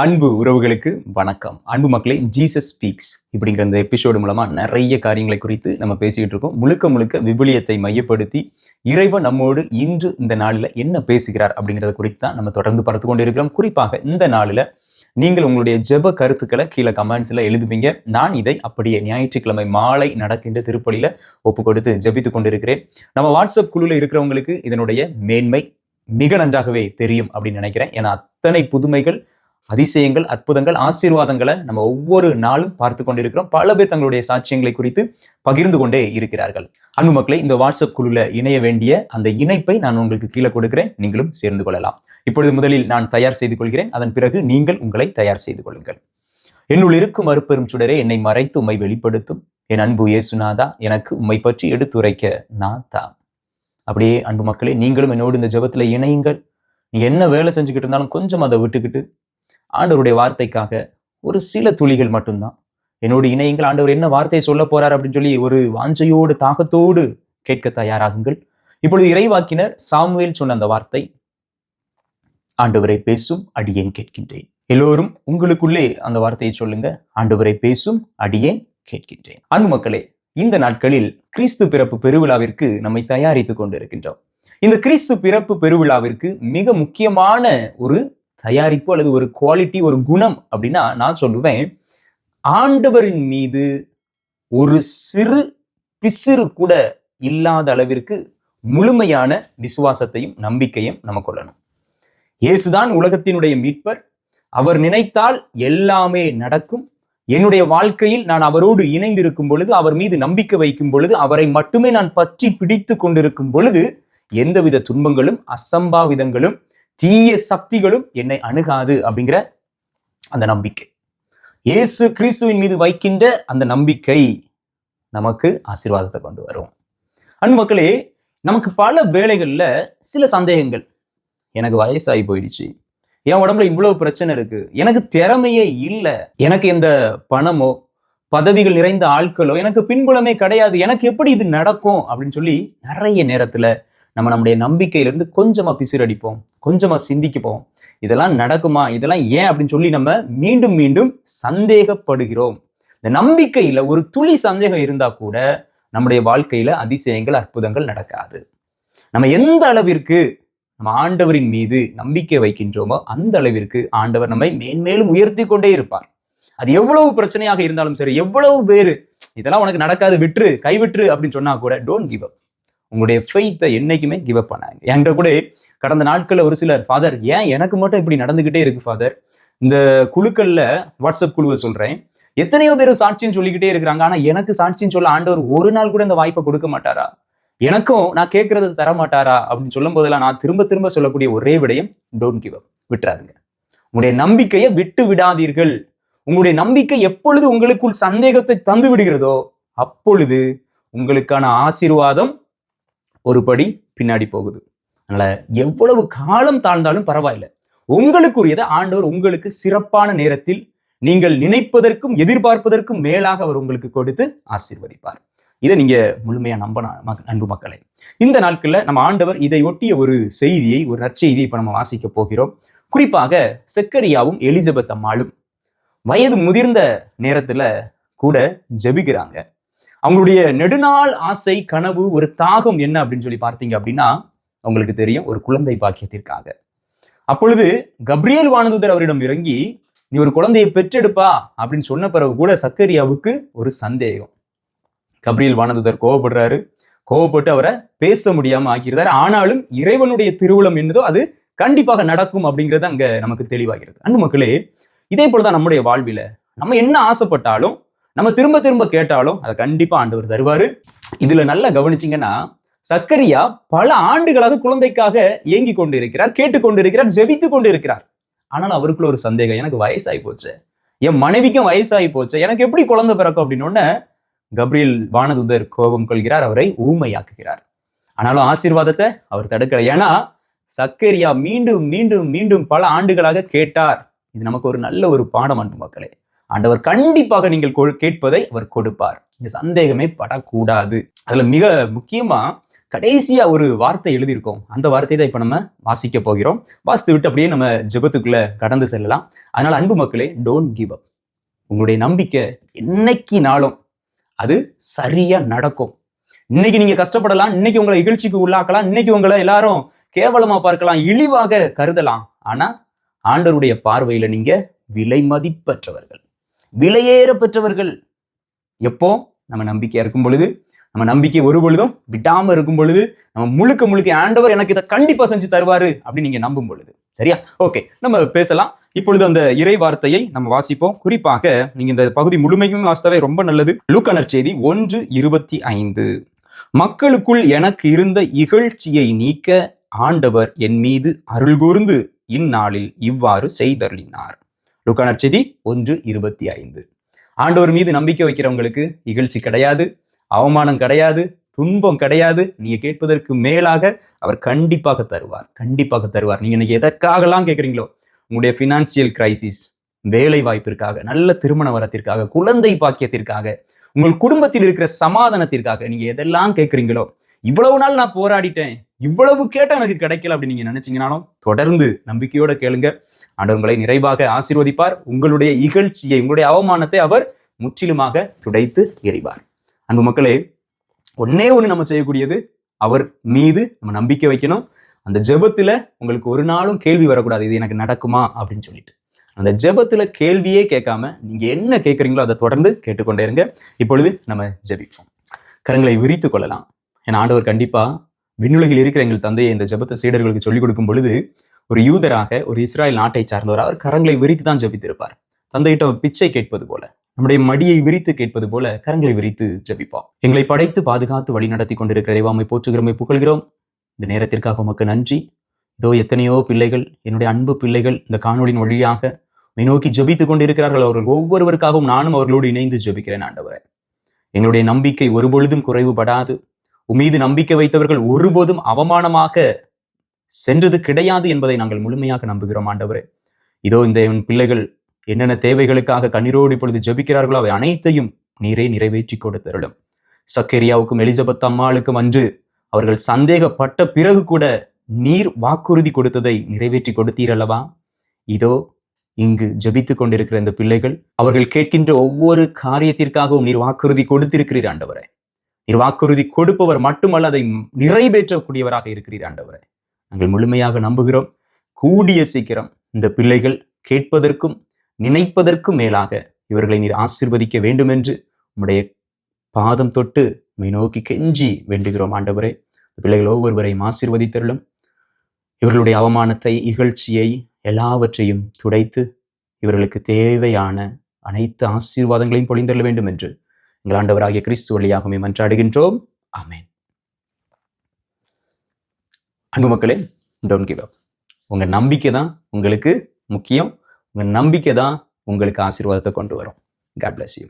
அன்பு உறவுகளுக்கு வணக்கம். அன்பு மக்களே ஜீசஸ் ஸ்பீக்ஸ் இப்படிங்கிற இந்த எபிசோடு மூலமாக நிறைய காரியங்களை குறித்து நம்ம பேசிக்கிட்டு இருக்கோம். முழுக்க முழுக்க விபிலியத்தை மையப்படுத்தி இறைவன் நம்மோடு இன்று இந்த நாளில் என்ன பேசுகிறார் அப்படிங்கிறத குறித்து தான் நம்ம தொடர்ந்து பார்த்து கொண்டு இருக்கிறோம் குறிப்பாக இந்த நாளில் நீங்கள் உங்களுடைய ஜெப கருத்துக்களை கீழே கமெண்ட்ஸில் எழுதுவீங்க. நான் இதை அப்படியே ஞாயிற்றுக்கிழமை மாலை நடக்கின்ற திருப்பலியில் ஒப்பு கொடுத்து ஜபித்து கொண்டிருக்கிறேன். நம்ம வாட்ஸ்அப் குழுவில் இருக்கிறவங்களுக்கு இதனுடைய மேன்மை மிக நன்றாகவே தெரியும் அப்படின்னு நினைக்கிறேன். ஏன்னா அத்தனை புதுமைகள் அதிசயங்கள் அற்புதங்கள் ஆசீர்வாதங்களை நம்ம ஒவ்வொரு நாளும் பார்த்து கொண்டிருக்கிறோம். பல பேர் தங்களுடைய சாட்சியங்களை குறித்து பகிர்ந்து கொண்டே இருக்கிறார்கள். அன்பு மக்களை இந்த வாட்ஸ்அப் குழுல இணைய வேண்டிய அந்த இணைப்பை நான் உங்களுக்கு கீழே கொடுக்கிறேன். நீங்களும் சேர்ந்து கொள்ளலாம். இப்பொழுது முதலில் நான் தயார் செய்து கொள்கிறேன். அதன் பிறகு நீங்கள் உங்களை தயார் செய்து கொள்ளுங்கள். என்னுள் இருக்கும் அருப்பெரும் சுடரே என்னை மறைத்து உம்மை வெளிப்படுத்தும். என் அன்பு இயேசுநாதா எனக்கு உம்மை பற்றி எடுத்துரைக்க நான் தான் அப்படியே அன்பு மக்களே நீங்களும் என்னோடு இந்த ஜெபத்துல இணையுங்கள். நீ என்ன வேலை செஞ்சுக்கிட்டு இருந்தாலும் கொஞ்சம் அதை விட்டுக்கிட்டு ஆண்டவருடைய வார்த்தைக்காக ஒரு சில துளிகள் மட்டும்தான். என்னோடு இணையங்கள். ஆண்டவர் என்ன வார்த்தையை சொல்ல போறார் அப்படின்னு சொல்லி ஒரு வாஞ்சையோடு தாகத்தோடு கேட்க தயாராகுங்கள். இப்பொழுது இறைவாக்கினர் சாமுவேல் சொன்ன அந்த வார்த்தை ஆண்டவரை பேசும் அடியேன் கேட்கின்றேன். எல்லோரும் உங்களுக்குள்ளே அந்த வார்த்தையை சொல்லுங்க. ஆண்டவரை பேசும் அடியேன் கேட்கின்றேன். அன்பு மக்களே இந்த நாட்களில் கிறிஸ்து பிறப்பு பெருவிழாவிற்கு நம்மை தயாரித்துக் கொண்டிருக்கின்றோம். இந்த கிறிஸ்து பிறப்பு பெருவிழாவிற்கு மிக முக்கியமான ஒரு தயாரிப்பு அல்லது ஒரு குவாலிட்டி ஒரு குணம் அப்படின்னா நான் சொல்லுவேன் ஆண்டவரின் மீது ஒரு சிறு பிசிறு கூட இல்லாத அளவிற்கு முழுமையான விசுவாசத்தையும் நம்பிக்கையும் நம்ம கொள்ளணும். இயேசுதான் உலகத்தினுடைய மீட்பர். அவர் நினைத்தால் எல்லாமே நடக்கும். என்னுடைய வாழ்க்கையில் நான் அவரோடு இணைந்திருக்கும் பொழுது அவர் மீது நம்பிக்கை வைக்கும் பொழுது அவரை மட்டுமே நான் பற்றி பிடித்து கொண்டிருக்கும் பொழுது எந்தவித துன்பங்களும் அசம்பாவிதங்களும் தீய சக்திகளும் என்னை அணுகாது அப்படிங்கிற அந்த நம்பிக்கை. இயேசு கிறிஸ்துவின் மீது வைக்கின்ற அந்த நம்பிக்கை நமக்கு ஆசீர்வாதத்தை கொண்டு வரும். அன்பு மக்களே நமக்கு பல வேலைகளில் சில சந்தேகங்கள். எனக்கு வயசாகி போயிடுச்சு. என் உடம்புல இவ்வளவு பிரச்சனை இருக்கு. எனக்கு திறமையே இல்லை. எனக்கு எந்த பணமோ பதவிகள் நிறைந்த ஆட்களோ எனக்கு பின்புலமே கிடையாது. எனக்கு எப்படி இது நடக்கும் அப்படின்னு சொல்லி நிறைய நேரத்துல நம்ம நம்முடைய நம்பிக்கையிலிருந்து கொஞ்சமா பிசிறடிப்போம் கொஞ்சமா சிந்திக்குப்போம். இதெல்லாம் நடக்குமா? இதெல்லாம் ஏன் அப்படின்னு சொல்லி நம்ம மீண்டும் மீண்டும் சந்தேகப்படுகிறோம். இந்த நம்பிக்கையில ஒரு துளி சந்தேகம் இருந்தா கூட நம்முடைய வாழ்க்கையில அதிசயங்கள் அற்புதங்கள் நடக்காது. நம்ம எந்த அளவிற்கு நம்ம ஆண்டவரின் மீது நம்பிக்கை வைக்கின்றோமோ அந்த அளவிற்கு ஆண்டவர் நம்மை மேன்மேலும் உயர்த்தி கொண்டே இருப்பார். அது எவ்வளவு பிரச்சனையாக இருந்தாலும் சரி எவ்வளவு பேரு இதெல்லாம் உனக்கு நடக்காது விட்டுரு கைவிட்டுரு அப்படின்னு சொன்னா கூட டோன்ட் கிவ் அப் உங்களுடைய ஃபெய்த்தை என்றைக்குமே கிவ் அப் பண்ணாங்க என்கிட்ட கூட கடந்த நாட்களில் ஒரு சிலர் ஃபாதர் ஏன் எனக்கு மட்டும் இப்படி நடந்துக்கிட்டே இருக்கு ஃபாதர் இந்த குழுக்கள்ல வாட்ஸ்அப் குழுவை சொல்கிறேன் எத்தனையோ பேர் சாட்சின்னு சொல்லிக்கிட்டே இருக்கிறாங்க. ஆனால் எனக்கு சாட்சின்னு சொல்ல ஆண்டவர் ஒரு நாள் கூட இந்த வாய்ப்பை கொடுக்க மாட்டாரா? எனக்கும் நான் கேட்கறது தர மாட்டாரா? அப்படின்னு சொல்லும் போதெல்லாம் நான் திரும்ப திரும்ப சொல்லக்கூடிய ஒரே விடயம் டோன்ட் கிவ் அப் விட்டுறாதுங்க. உங்களுடைய நம்பிக்கையை விட்டு விடாதீர்கள். உங்களுடைய நம்பிக்கை எப்பொழுது உங்களுக்குள் சந்தேகத்தை தந்து விடுகிறதோ அப்பொழுது உங்களுக்கான ஆசீர்வாதம் ஒரு படி பின்னாடி போகுது. அதனால எவ்வளவு காலம் தாழ்ந்தாலும் பரவாயில்லை. உங்களுக்குரியதை ஆண்டவர் உங்களுக்கு சிறப்பான நேரத்தில் நீங்கள் நினைப்பதற்கும் எதிர்பார்ப்பதற்கும் மேலாக அவர் உங்களுக்கு கொடுத்து ஆசீர்வதிப்பார். இதை நீங்க முழுமையா நம்பணும் அன்பு மக்களை. இந்த நாட்கள்ல நம்ம ஆண்டவர் இதை ஒட்டிய ஒரு செய்தியை ஒரு நற்செய்தியை இப்ப நம்ம வாசிக்க போகிறோம். குறிப்பாக செக்கரியாவும் எலிசபெத் அம்மாளும் வயது முதிர்ந்த நேரத்துல கூட ஜெபிக்கிறாங்க. அவங்களுடைய நெடுநாள் ஆசை கனவு ஒரு தாகம் என்ன அப்படின்னு சொல்லி பார்த்தீங்க அப்படின்னா உங்களுக்கு தெரியும் ஒரு குழந்தை பாக்கியத்திற்காக. அப்பொழுது கப்ரியல் வானதுதர் அவரிடம் இறங்கி நீ ஒரு குழந்தையை பெற்றெடுப்பா அப்படின்னு சொன்ன பிறகு கூட சக்கரியாவுக்கு ஒரு சந்தேகம். கப்ரியல் வானதுதர் கோவப்படுறாரு. கோவப்பட்டு அவரை பேச முடியாம ஆக்கிறார் ஆனாலும் இறைவனுடைய திருவுளம் என்னதோ அது கண்டிப்பாக நடக்கும் அப்படிங்கிறது அங்க நமக்கு தெளிவாகிறது அன்பு மக்களே இதே போலதான் நம்முடைய வாழ்வில. நம்ம என்ன ஆசைப்பட்டாலும் நம்ம திரும்ப திரும்ப கேட்டாலும் அதை கண்டிப்பா ஆண்டவர் தருவாரு. இதுல நல்லா கவனிச்சிங்கன்னா சக்கரியா பல ஆண்டுகளாக குழந்தைக்காக ஏங்கி கொண்டு இருக்கிறார் கேட்டுக்கொண்டு இருக்கிறார் ஜெபித்து கொண்டு இருக்கிறார் ஆனால் அவருக்குள்ள ஒரு சந்தேகம் எனக்கு வயசாகி போச்சு. என் மனைவிக்கும் வயசாகி போச்சு. எனக்கு எப்படி குழந்தை பிறக்கும் அப்படின்னு கப்ரியல் வானதுதர் கோபம் கொள்கிறார் அவரை ஊமையாக்குகிறார். ஆனாலும் ஆசீர்வாதத்தை அவர் தடுக்கல. ஏன்னா சக்கரியா மீண்டும் மீண்டும் மீண்டும் பல ஆண்டுகளாக கேட்டார். இது நமக்கு ஒரு நல்ல ஒரு பாடம் அன்பு மக்களே. ஆண்டவர் கண்டிப்பாக நீங்கள் கேட்பதை அவர் கொடுப்பார். இந்த சந்தேகமே படக்கூடாது. அதுல மிக முக்கியமா கடைசியா ஒரு வார்த்தை எழுதியிருக்கோம். அந்த வார்த்தையை தான் இப்ப நம்ம வாசிக்க போகிறோம். வாசித்து விட்டு அப்படியே நம்ம ஜெபத்துக்குள்ள கடந்து செல்லலாம். அதனால அன்பு மக்களே டோன்ட் கிவ் அப் உங்களுடைய நம்பிக்கை என்னைக்கு நாளும் அது சரியா நடக்கும். இன்னைக்கு நீங்க கஷ்டப்படலாம் இன்னைக்கு உங்களை இகழ்ச்சிக்கு உள்ளாக்கலாம் இன்னைக்கு உங்களை எல்லாரும் கேவலமா பார்க்கலாம் இழிவாக கருதலாம். ஆனா ஆண்டவருடைய பார்வையில நீங்க விலை மதிப்பற்றவர்கள். விலையேற பெற்றவர்கள். எப்போ? நம்ம நம்பிக்கையாக இருக்கும் பொழுது நம்ம நம்பிக்கை ஒரு பொழுதும் விடாம இருக்கும் பொழுது நம்ம முழுக்க முழுக்க ஆண்டவர் எனக்கு இதை கண்டிப்பா செஞ்சு தருவாரு அப்படின்னு நீங்க நம்பும் பொழுது. சரியா? ஓகே நம்ம பேசலாம். இப்பொழுது அந்த இறை வார்த்தையை நம்ம வாசிப்போம். குறிப்பாக நீங்க இந்த பகுதி முழுமையும் வாசித்தவே ரொம்ப நல்லது. லூக்கானர் செய்தி ஒன்று இருபத்தி ஐந்து. மக்களுக்குள் எனக்கு இருந்த இகழ்ச்சியை நீக்க ஆண்டவர் என் மீது அருள் கூர்ந்து இந்நாளில் இவ்வாறு செய்தருளினார். லூக்கானர் செய்தி ஒன்று இருபத்தி ஐந்து. ஆண்டவர் மீது நம்பிக்கை வைக்கிறவங்களுக்கு இகழ்ச்சி கிடையாது அவமானம் கிடையாது துன்பம் கிடையாது. நீங்க கேட்பதற்கு மேலாக அவர் கண்டிப்பாக தருவார் கண்டிப்பாக தருவார். நீங்க இன்னைக்கு எதற்காகலாம் கேட்குறீங்களோ உங்களுடைய ஃபினான்சியல் கிரைசிஸ் வேலை வாய்ப்பிற்காக நல்ல திருமண வரத்திற்காக குழந்தை பாக்கியத்திற்காக உங்கள் குடும்பத்தில் இருக்கிற சமாதானத்திற்காக நீங்க எதெல்லாம் கேட்குறீங்களோ இவ்வளவு நாள் நான் போராடிட்டேன். இவ்வளவு கேட்டால் எனக்கு கிடைக்கல அப்படின்னு நீங்க நினைச்சீங்கனாலும் தொடர்ந்து நம்பிக்கையோட கேளுங்க. ஆண்டவர் உங்களை நிறைவாக ஆசீர்வதிப்பார். உங்களுடைய இகழ்ச்சியை உங்களுடைய அவமானத்தை அவர் முற்றிலுமாக துடைத்து எறிவார். அன்பு மக்களே ஒன்னே ஒண்ணு நம்ம செய்யக்கூடியது அவர் மீது நம்ம நம்பிக்கை வைக்கணும். அந்த ஜெபத்துல உங்களுக்கு ஒரு நாளும் கேள்வி வரக்கூடாது. இது எனக்கு நடக்குமா? அப்படின்னு சொல்லிட்டு. அந்த ஜெபத்துல கேள்வியே கேட்காம நீங்க என்ன கேட்குறீங்களோ அதை தொடர்ந்து கேட்டுக்கொண்டே இருங்க. இப்பொழுது நம்ம ஜெபிப்போம். கரங்களை விரித்து கொள்ளலாம். ஏன்னா ஆண்டவர் கண்டிப்பா விண்ணுலகில் இருக்கிற எங்கள் தந்தையை இந்த ஜபத்தை சீடர்களுக்கு சொல்லிக் கொடுக்கும் பொழுது ஒரு யூதராக ஒரு இஸ்ராயல் நாட்டை சார்ந்தவர் அவர் கரங்களை விரித்து தான் ஜெபித்திருப்பார். தந்தையிட்ட பிச்சை கேட்பது போல நம்முடைய மடியை விரித்து கேட்பது போல கரங்களை விரித்து ஜெபிப்போம் எங்களை படைத்து பாதுகாத்து வழி நடத்தி கொண்டிருக்கிற இறைவாமை போற்றுகிறோமை புகழ்கிறோம். இந்த நேரத்திற்காக உமக்கு நன்றி. இதோ எத்தனையோ பிள்ளைகள் என்னுடைய அன்பு பிள்ளைகள் இந்த காணொலியின் வழியாக நோக்கி ஜபித்து கொண்டிருக்கிறார்கள். அவர்கள் ஒவ்வொருவருக்காகவும் நானும் அவர்களோடு இணைந்து ஜெபிக்கிறேன் ஆண்டவரே. எங்களுடைய நம்பிக்கை ஒருபொழுதும் குறைவுபடாது. உமீது நம்பிக்கை வைத்தவர்கள் ஒருபோதும் அவமானமாக சென்றது கிடையாது என்பதை நாங்கள் முழுமையாக நம்புகிறோம் ஆண்டவரே. இதோ இந்த என் பிள்ளைகள் என்னென்ன தேவைகளுக்காக கண்ணீரோடு இப்பொழுது ஜெபிக்கிறார்களோ அவை அனைத்தையும் நீரே நிறைவேற்றி கொடுத்தருளும். சக்கரியாவுக்கும் எலிசபெத் அம்மாளுக்கும் அன்று அவர்கள் சந்தேகப்பட்ட பிறகு கூட நீர் வாக்குறுதி கொடுத்ததை நிறைவேற்றி கொடுத்தீரல்லவா? இதோ இங்கு ஜெபித்துக் கொண்டிருக்கிற இந்த பிள்ளைகள் அவர்கள் கேட்கின்ற ஒவ்வொரு காரியத்திற்காகவும் நீர் வாக்குறுதி கொடுத்திருக்கிறீர் ஆண்டவரே. நீர் வாக்குறுதி கொடுப்பவர் மட்டுமல்ல அதை நிறைவேற்றக்கூடியவராக இருக்கிறீர் ஆண்டவரே. நாங்கள் முழுமையாக நம்புகிறோம் கூடிய சீக்கிரம் இந்த பிள்ளைகள் கேட்பதற்கும் நினைப்பதற்கும் மேலாக இவர்களை நீர் ஆசிர்வதிக்க வேண்டும் என்று உம்முடைய பாதம் தொட்டு உம்மை நோக்கி கெஞ்சி வேண்டுகிறோம் ஆண்டவரே. பிள்ளைகள் ஒவ்வொருவரையும் ஆசிர்வதித்தருளும். இவர்களுடைய அவமானத்தை இகழ்ச்சியை எல்லாவற்றையும் துடைத்து இவர்களுக்கு தேவையான அனைத்து ஆசீர்வாதங்களையும் பொழிந்தள்ள வேண்டும் என்று எங்கள் ஆண்டவராகிய கிறிஸ்து வழியாகவே மன்றாடுகின்றோம். ஆமென். அன்பு மக்களே டோன்ட் கிவ் அப் உங்க நம்பிக்கை தான் உங்களுக்கு முக்கியம். உங்கள் நம்பிக்கை தான் உங்களுக்கு ஆசீர்வாதத்தை கொண்டு வரும். God bless you